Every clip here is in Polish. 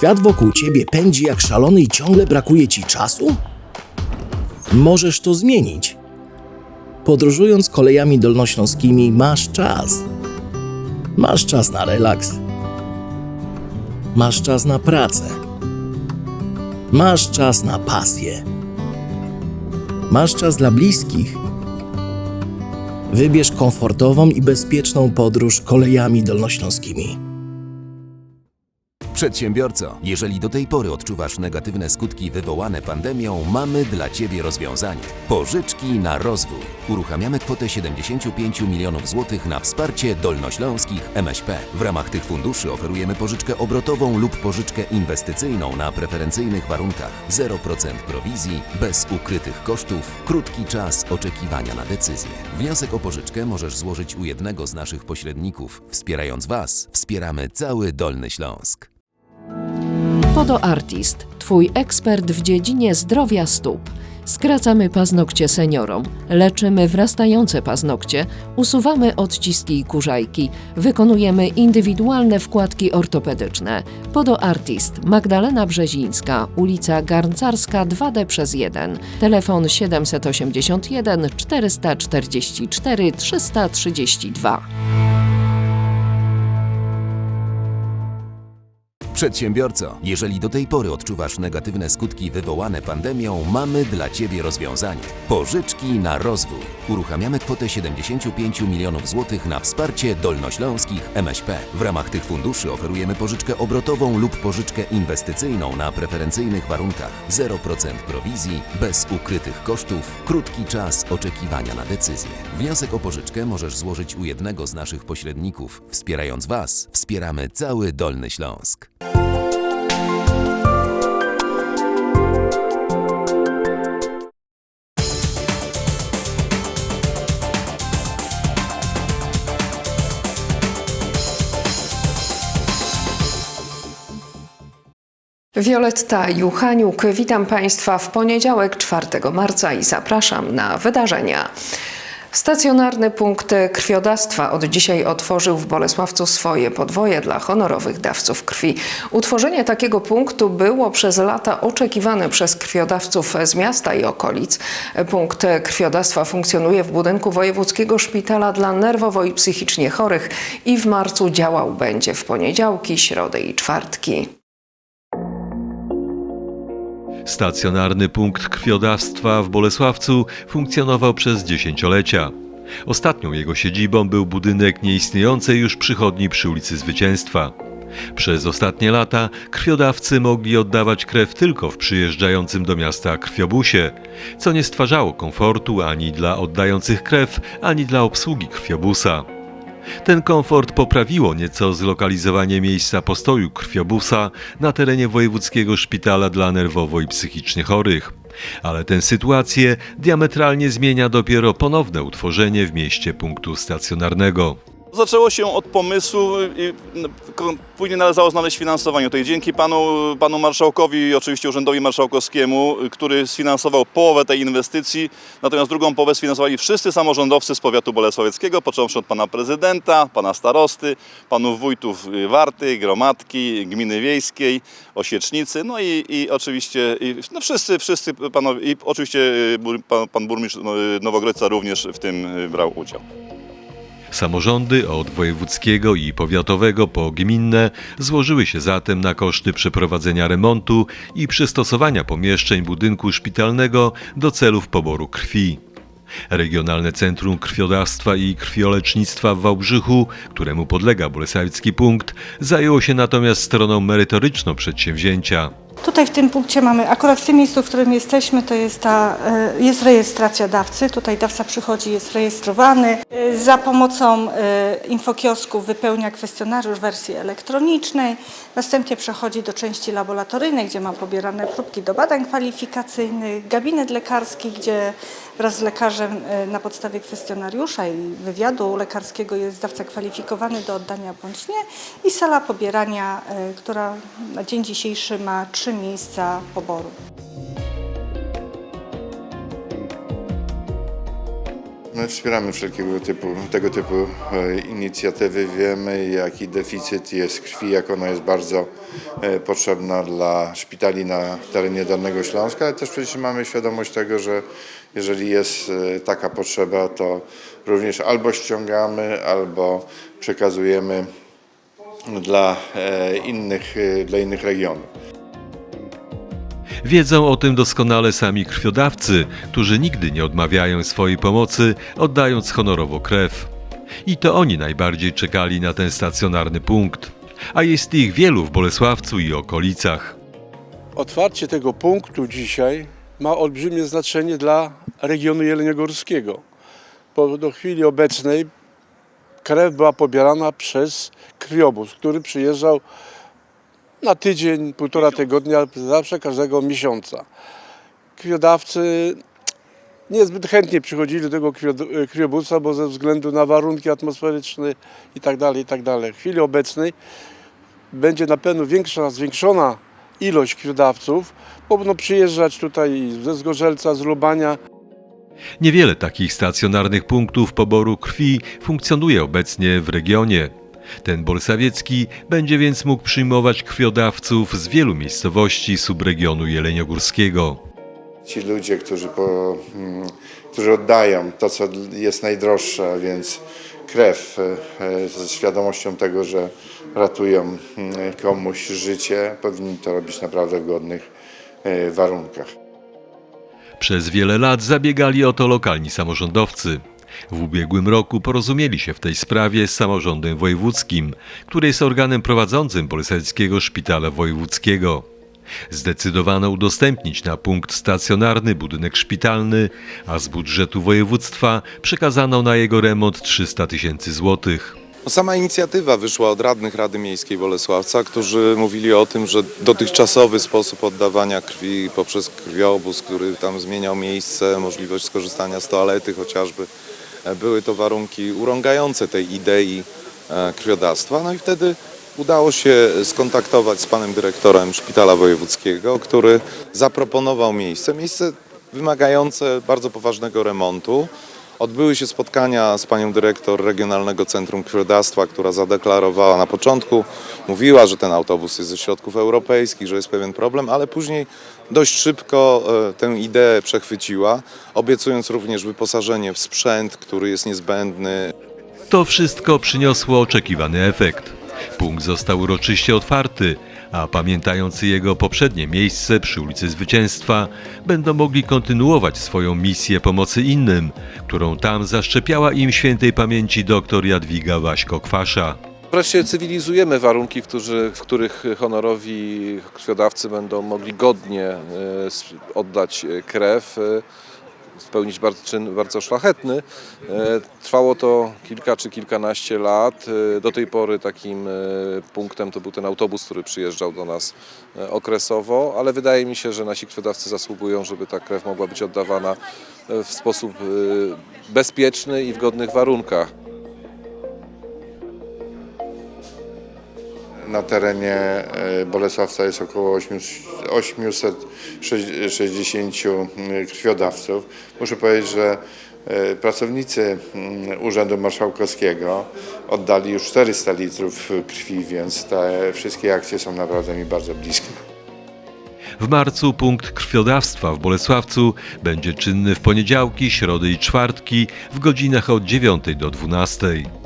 świat wokół ciebie pędzi jak szalony i ciągle brakuje ci czasu? Możesz to zmienić. Podróżując kolejami dolnośląskimi, masz czas. Masz czas na relaks. Masz czas na pracę. Masz czas na pasję. Masz czas dla bliskich. Wybierz komfortową i bezpieczną podróż kolejami dolnośląskimi. Przedsiębiorco, jeżeli do tej pory odczuwasz negatywne skutki wywołane pandemią, mamy dla Ciebie rozwiązanie. Pożyczki na rozwój. Uruchamiamy kwotę 75 milionów złotych na wsparcie dolnośląskich MŚP. W ramach tych funduszy oferujemy pożyczkę obrotową lub pożyczkę inwestycyjną na preferencyjnych warunkach. 0% prowizji, bez ukrytych kosztów, krótki czas oczekiwania na decyzję. Wniosek o pożyczkę możesz złożyć u jednego z naszych pośredników. Wspierając Was, wspieramy cały Dolny Śląsk. Podoartist, Twój ekspert w dziedzinie zdrowia stóp. Skracamy paznokcie seniorom, leczymy wrastające paznokcie, usuwamy odciski i kurzajki, wykonujemy indywidualne wkładki ortopedyczne. Podoartist, Magdalena Brzezińska, ulica Garncarska 2D przez 1, telefon 781 444 332. Przedsiębiorco, jeżeli do tej pory odczuwasz negatywne skutki wywołane pandemią, mamy dla Ciebie rozwiązanie. Pożyczki na rozwój. Uruchamiamy kwotę 75 milionów złotych na wsparcie dolnośląskich MŚP. W ramach tych funduszy oferujemy pożyczkę obrotową lub pożyczkę inwestycyjną na preferencyjnych warunkach. 0% prowizji, bez ukrytych kosztów, krótki czas oczekiwania na decyzję. Wniosek o pożyczkę możesz złożyć u jednego z naszych pośredników. Wspierając Was, wspieramy cały Dolny Śląsk. Wioletta Juchaniuk, witam Państwa w poniedziałek 4 marca i zapraszam na wydarzenia. Stacjonarny punkt krwiodawstwa od dzisiaj otworzył w Bolesławcu swoje podwoje dla honorowych dawców krwi. Utworzenie takiego punktu było przez lata oczekiwane przez krwiodawców z miasta i okolic. Punkt krwiodawstwa funkcjonuje w budynku Wojewódzkiego Szpitala dla nerwowo i psychicznie chorych i w marcu działał będzie w poniedziałki, środę i czwartki. Stacjonarny punkt krwiodawstwa w Bolesławcu funkcjonował przez dziesięciolecia. Ostatnią jego siedzibą był budynek nieistniejącej już przychodni przy ulicy Zwycięstwa. Przez ostatnie lata krwiodawcy mogli oddawać krew tylko w przyjeżdżającym do miasta krwiobusie, co nie stwarzało komfortu ani dla oddających krew, ani dla obsługi krwiobusa. Ten komfort poprawiło nieco zlokalizowanie miejsca postoju krwiobusa na terenie Wojewódzkiego Szpitala dla Nerwowo i Psychicznie Chorych. Ale tę sytuację diametralnie zmienia dopiero ponowne utworzenie w mieście punktu stacjonarnego. Zaczęło się od pomysłu i no, później należało znaleźć finansowanie. Tutaj dzięki panu, panu marszałkowi i oczywiście urzędowi marszałkowskiemu, który sfinansował połowę tej inwestycji, natomiast drugą połowę sfinansowali wszyscy samorządowcy z powiatu bolesławieckiego, począwszy od pana prezydenta, pana starosty, panów wójtów Warty, Gromadki, Gminy Wiejskiej, Osiecznicy, no i, i oczywiście i, no wszyscy, wszyscy panowie, i oczywiście y, pan, pan burmistrz y, Nowogrodzca również w tym y, brał udział. Samorządy od wojewódzkiego i powiatowego po gminne złożyły się zatem na koszty przeprowadzenia remontu i przystosowania pomieszczeń budynku szpitalnego do celów poboru krwi. Regionalne Centrum Krwiodawstwa i Krwiolecznictwa w Wałbrzychu, któremu podlega Bolesławicki Punkt, zajęło się natomiast stroną merytoryczną przedsięwzięcia. Tutaj w tym punkcie mamy, akurat w tym miejscu, w którym jesteśmy, to jest, ta, e, jest rejestracja dawcy. Tutaj dawca przychodzi, jest rejestrowany. E, Za pomocą e, infokiosku wypełnia kwestionariusz w wersji elektronicznej. Następnie przechodzi do części laboratoryjnej, gdzie ma pobierane próbki do badań kwalifikacyjnych, gabinet lekarski, gdzie wraz z lekarzem e, na podstawie kwestionariusza i wywiadu lekarskiego jest dawca kwalifikowany do oddania bądź nie i sala pobierania, e, która na dzień dzisiejszy ma trzy miejsca poboru. My wspieramy wszelkiego typu, tego typu e, inicjatywy. Wiemy, jaki deficyt jest krwi, jak ona jest bardzo e, potrzebna dla szpitali na terenie Dolnego Śląska, ale też przecież mamy świadomość tego, że jeżeli jest e, taka potrzeba, to również albo ściągamy, albo przekazujemy dla innych, dla innych regionów. Wiedzą o tym doskonale sami krwiodawcy, którzy nigdy nie odmawiają swojej pomocy, oddając honorowo krew. I to oni najbardziej czekali na ten stacjonarny punkt. A jest ich wielu w Bolesławcu i okolicach. Otwarcie tego punktu dzisiaj ma olbrzymie znaczenie dla regionu jeleniogórskiego. Bo do chwili obecnej krew była pobierana przez krwiobóz, który przyjeżdżał na tydzień, półtora tygodnia, zawsze każdego miesiąca. Krwiodawcy niezbyt chętnie przychodzili do tego krwiobusa, bo ze względu na warunki atmosferyczne i tak dalej, i tak. W chwili obecnej będzie na pewno większa, zwiększona ilość krwiodawców, bo będą przyjeżdżać tutaj ze Zgorzelca, z Lubania, Niewiele takich stacjonarnych punktów poboru krwi funkcjonuje obecnie w regionie. Ten bolsawiecki będzie więc mógł przyjmować krwiodawców z wielu miejscowości subregionu jeleniogórskiego. Ci ludzie, którzy, po, mm, którzy oddają to, co jest najdroższe, a więc krew, e, ze świadomością tego, że ratują mm, komuś życie, powinni to robić naprawdę w godnych e, warunkach. Przez wiele lat zabiegali o to lokalni samorządowcy. W ubiegłym roku porozumieli się w tej sprawie z samorządem wojewódzkim, który jest organem prowadzącym Bolesławskiego Szpitala Wojewódzkiego. Zdecydowano udostępnić na punkt stacjonarny budynek szpitalny, a z budżetu województwa przekazano na jego remont 300 tysięcy złotych. Sama inicjatywa wyszła od radnych Rady Miejskiej Bolesławca, którzy mówili o tym, że dotychczasowy sposób oddawania krwi poprzez krwiobóz, który tam zmieniał miejsce, możliwość skorzystania z toalety chociażby, były to warunki urągające tej idei e, krwiodawstwa. No i wtedy udało się skontaktować z panem dyrektorem Szpitala Wojewódzkiego, który zaproponował miejsce, miejsce wymagające bardzo poważnego remontu. Odbyły się spotkania z panią dyrektor Regionalnego Centrum Krwiodawstwa, która zadeklarowała na początku, mówiła, że ten autobus jest ze środków europejskich, że jest pewien problem, ale później dość szybko e, tę ideę przechwyciła, obiecując również wyposażenie w sprzęt, który jest niezbędny, To wszystko przyniosło oczekiwany efekt. Punkt został uroczyście otwarty, a pamiętający jego poprzednie miejsce przy ulicy Zwycięstwa będą mogli kontynuować swoją misję pomocy innym, którą tam zaszczepiała im świętej pamięci dr Jadwiga Waśko-Kwasza. Wreszcie cywilizujemy warunki, którzy, w których honorowi krwiodawcy będą mogli godnie e, oddać e, krew, e, spełnić bardzo, czyn bardzo szlachetny. E, Trwało to kilka czy kilkanaście lat. E, Do tej pory takim e, punktem to był ten autobus, który przyjeżdżał do nas okresowo, ale wydaje mi się, że nasi krwiodawcy zasługują, żeby ta krew mogła być oddawana w sposób bezpieczny i w godnych warunkach. Na terenie e, Bolesławca jest około 860 krwiodawców. Muszę powiedzieć, że e, pracownicy mm, Urzędu Marszałkowskiego oddali już 400 litrów krwi, więc te wszystkie akcje są naprawdę mi bardzo bliskie. W marcu punkt krwiodawstwa w Bolesławcu będzie czynny w poniedziałki, środy i czwartki w godzinach od 9 do 12.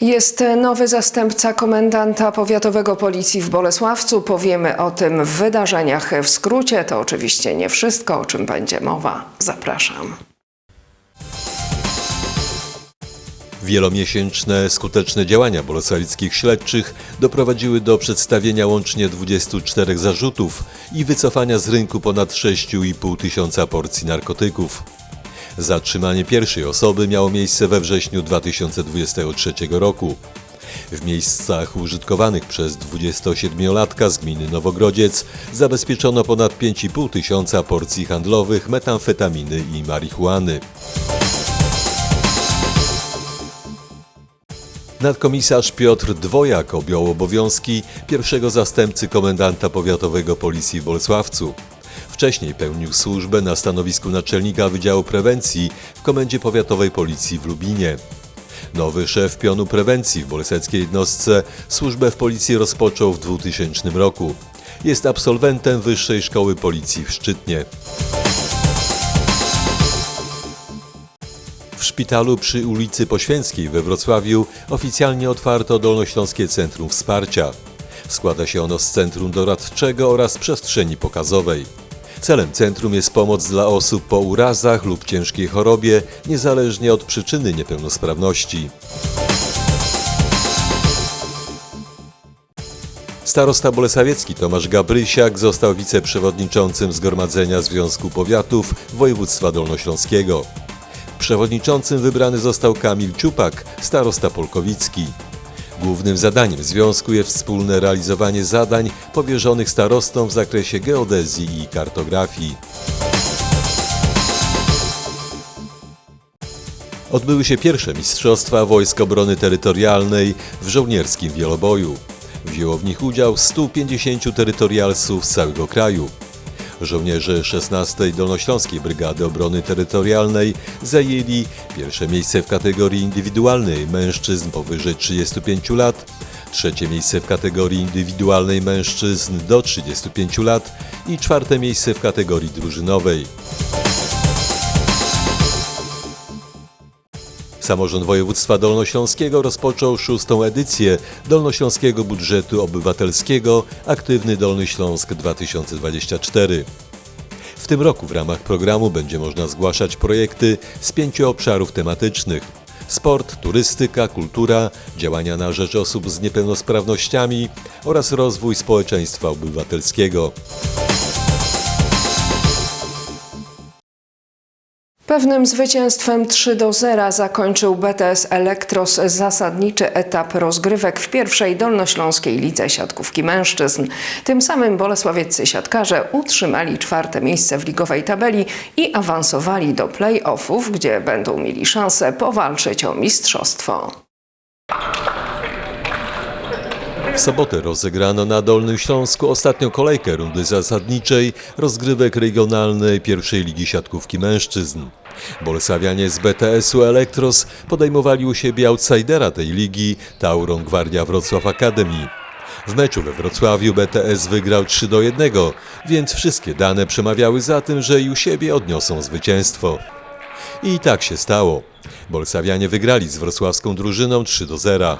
Jest nowy zastępca komendanta powiatowego policji w Bolesławcu. Powiemy o tym w wydarzeniach w skrócie. To oczywiście nie wszystko, o czym będzie mowa. Zapraszam. Wielomiesięczne, skuteczne działania bolesławickich śledczych doprowadziły do przedstawienia łącznie 24 zarzutów i wycofania z rynku ponad 6,5 tysiąca porcji narkotyków. Zatrzymanie pierwszej osoby miało miejsce we wrześniu 2023 roku. W miejscach użytkowanych przez 27-latka z gminy Nowogrodziec zabezpieczono ponad 5,5 tysiąca porcji handlowych metamfetaminy i marihuany. Nadkomisarz Piotr Dwojak objął obowiązki pierwszego zastępcy komendanta powiatowego policji w Bolesławcu. Wcześniej pełnił służbę na stanowisku naczelnika Wydziału Prewencji w Komendzie Powiatowej Policji w Lubinie. Nowy szef pionu prewencji w boleseckiej jednostce służbę w policji rozpoczął w 2000 roku. Jest absolwentem Wyższej Szkoły Policji w Szczytnie. W szpitalu przy ulicy Poświęckiej we Wrocławiu oficjalnie otwarto Dolnośląskie Centrum Wsparcia. Składa się ono z centrum doradczego oraz przestrzeni pokazowej. Celem centrum jest pomoc dla osób po urazach lub ciężkiej chorobie, niezależnie od przyczyny niepełnosprawności. Starosta Bolesawiecki Tomasz Gabrysiak został wiceprzewodniczącym Zgromadzenia Związku Powiatów Województwa Dolnośląskiego. Przewodniczącym wybrany został Kamil Ciupak, starosta polkowicki. Głównym zadaniem związku jest wspólne realizowanie zadań powierzonych starostom w zakresie geodezji i kartografii. Odbyły się pierwsze Mistrzostwa Wojsk Obrony Terytorialnej w żołnierskim wieloboju. Wzięło w nich udział 150 terytorialsów z całego kraju. Żołnierze 16 Dolnośląskiej Brygady Obrony Terytorialnej zajęli pierwsze miejsce w kategorii indywidualnej mężczyzn powyżej 35 lat, trzecie miejsce w kategorii indywidualnej mężczyzn do 35 lat i czwarte miejsce w kategorii drużynowej. Samorząd Województwa Dolnośląskiego rozpoczął szóstą edycję Dolnośląskiego Budżetu Obywatelskiego Aktywny Dolny Śląsk 2024. W tym roku w ramach programu będzie można zgłaszać projekty z pięciu obszarów tematycznych: sport, turystyka, kultura, działania na rzecz osób z niepełnosprawnościami oraz rozwój społeczeństwa obywatelskiego. Pewnym zwycięstwem 3 do 0 zakończył BTS Elektros zasadniczy etap rozgrywek w pierwszej dolnośląskiej lidze siatkówki mężczyzn. Tym samym bolesławieccy siatkarze utrzymali czwarte miejsce w ligowej tabeli i awansowali do play-offów, gdzie będą mieli szansę powalczyć o mistrzostwo. W sobotę rozegrano na Dolnym Śląsku ostatnią kolejkę rundy zasadniczej rozgrywek regionalnej pierwszej ligi siatkówki mężczyzn. Bolesławianie z BTS-u Elektros podejmowali u siebie outsidera tej ligi, Tauron Gwardia Wrocław Academy. W meczu we Wrocławiu BTS wygrał 3 do 1, więc wszystkie dane przemawiały za tym, że i u siebie odniosą zwycięstwo. I tak się stało. Bolsawianie wygrali z wrocławską drużyną 3 do 0.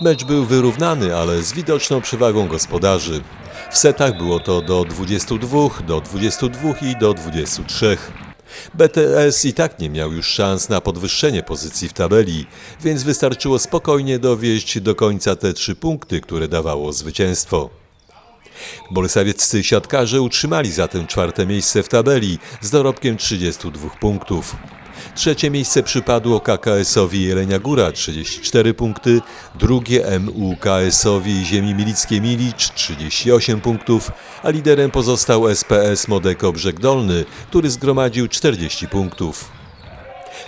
Mecz był wyrównany, ale z widoczną przewagą gospodarzy. W setach było to do 22, do 22 i do 23. BTS i tak nie miał już szans na podwyższenie pozycji w tabeli, więc wystarczyło spokojnie dowieść do końca te trzy punkty, które dawało zwycięstwo. Bolesawieccy siatkarze utrzymali zatem czwarte miejsce w tabeli z dorobkiem 32 punktów. Trzecie miejsce przypadło KKS-owi Jelenia Góra 34 punkty, drugie MUKS-owi Ziemi Milickie Milicz 38 punktów, a liderem pozostał SPS Modeko Brzeg Dolny, który zgromadził 40 punktów.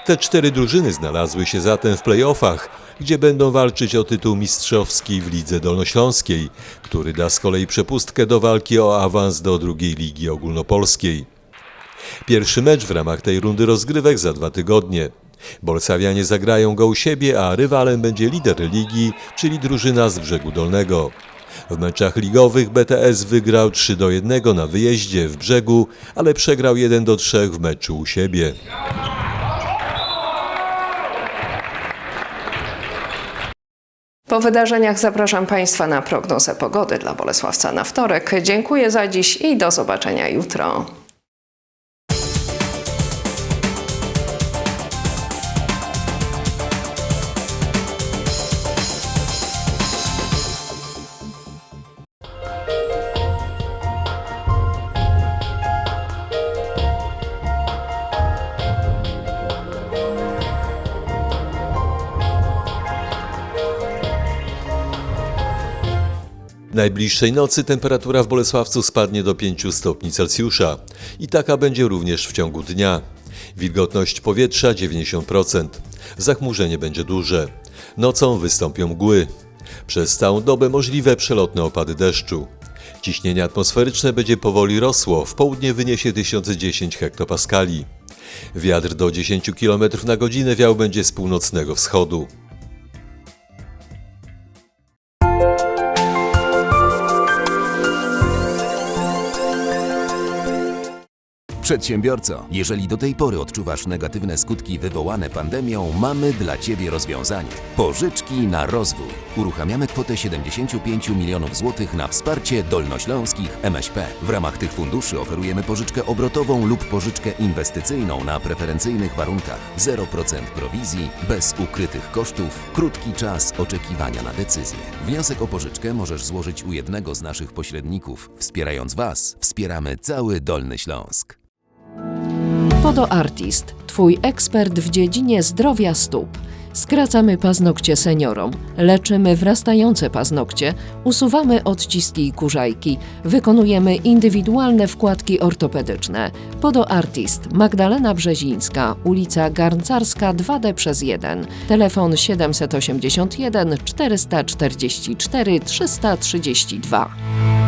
Te cztery drużyny znalazły się zatem w play-offach, gdzie będą walczyć o tytuł mistrzowski w Lidze Dolnośląskiej, który da z kolei przepustkę do walki o awans do drugiej ligi ogólnopolskiej. Pierwszy mecz w ramach tej rundy rozgrywek za dwa tygodnie. Bolsawianie zagrają go u siebie, a rywalem będzie lider ligi, czyli drużyna z brzegu dolnego. W meczach ligowych BTS wygrał 3 do 1 na wyjeździe w brzegu, ale przegrał 1 do 3 w meczu u siebie. Po wydarzeniach zapraszam Państwa na prognozę pogody dla Bolesławca na wtorek. Dziękuję za dziś i do zobaczenia jutro. Najbliższej nocy temperatura w Bolesławcu spadnie do 5 stopni Celsjusza i taka będzie również w ciągu dnia. Wilgotność powietrza 90%. Zachmurzenie będzie duże. Nocą wystąpią mgły. Przez całą dobę możliwe przelotne opady deszczu. Ciśnienie atmosferyczne będzie powoli rosło, w południe wyniesie 1010 hektopaskali. Wiatr do 10 km na godzinę wiał będzie z północnego wschodu. Przedsiębiorco, jeżeli do tej pory odczuwasz negatywne skutki wywołane pandemią, mamy dla Ciebie rozwiązanie. Pożyczki na rozwój. Uruchamiamy kwotę 75 milionów złotych na wsparcie dolnośląskich MŚP. W ramach tych funduszy oferujemy pożyczkę obrotową lub pożyczkę inwestycyjną na preferencyjnych warunkach. 0% prowizji, bez ukrytych kosztów, krótki czas oczekiwania na decyzję. Wniosek o pożyczkę możesz złożyć u jednego z naszych pośredników. Wspierając Was, wspieramy cały Dolny Śląsk. Podoartist, Twój ekspert w dziedzinie zdrowia stóp. Skracamy paznokcie seniorom, leczymy wrastające paznokcie, usuwamy odciski i kurzajki, wykonujemy indywidualne wkładki ortopedyczne. Podoartist, Magdalena Brzezińska, ulica Garncarska 2D przez 1, telefon 781 444 332.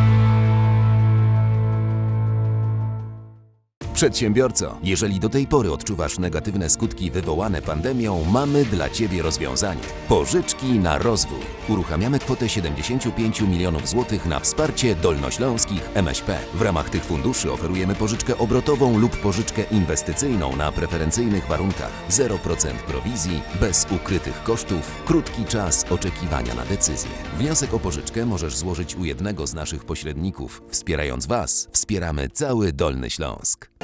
Przedsiębiorco, jeżeli do tej pory odczuwasz negatywne skutki wywołane pandemią, mamy dla Ciebie rozwiązanie. Pożyczki na rozwój. Uruchamiamy kwotę 75 milionów złotych na wsparcie dolnośląskich MŚP. W ramach tych funduszy oferujemy pożyczkę obrotową lub pożyczkę inwestycyjną na preferencyjnych warunkach. 0% prowizji, bez ukrytych kosztów, krótki czas oczekiwania na decyzję. Wniosek o pożyczkę możesz złożyć u jednego z naszych pośredników. Wspierając Was, wspieramy cały Dolny Śląsk.